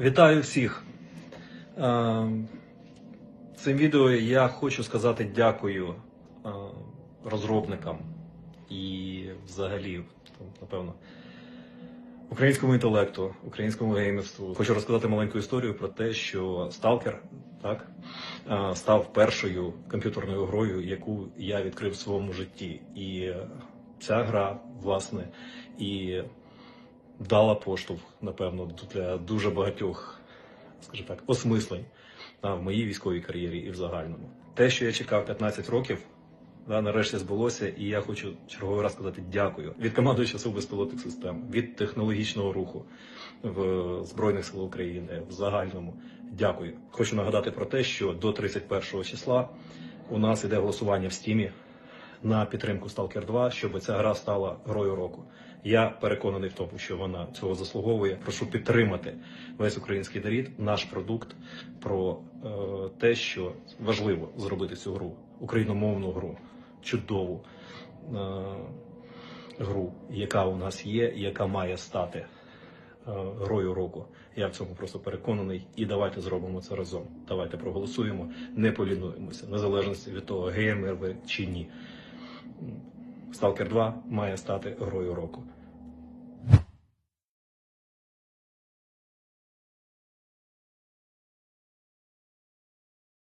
Вітаю всіх. Е, Цим відео я хочу сказати дякую е, розробникам і взагалі, напевно, українському інтелекту, українському геймерству. Хочу розказати маленьку історію про те, що е, став першою комп'ютерною грою, яку я відкрив в своєму житті. І ця гра, власне, і дала поштовх, напевно, для дуже багатьох, скажімо так, осмислень в моїй військовій кар'єрі і в загальному. Те, що я чекав 15 років, да, нарешті збулося, і я хочу черговий раз сказати дякую від командуючого сил безпілотних систем, від технологічного руху в Збройних сил України в загальному. Дякую. Хочу нагадати про те, що до 31 числа у нас іде голосування в стімі на підтримку Stalker 2, щоб ця гра стала грою року. Я переконаний в тому, що вона цього заслуговує. Прошу підтримати весь український нарід, наш продукт про е, те, що важливо зробити цю гру, україномовну гру, чудову е, гру, яка у нас є, яка має стати е, грою року. Я в цьому просто переконаний. І давайте зробимо це разом. Давайте проголосуємо, не полінуємося, незалежно від того, геймер ви чи ні. Stalker 2 має стати грою року.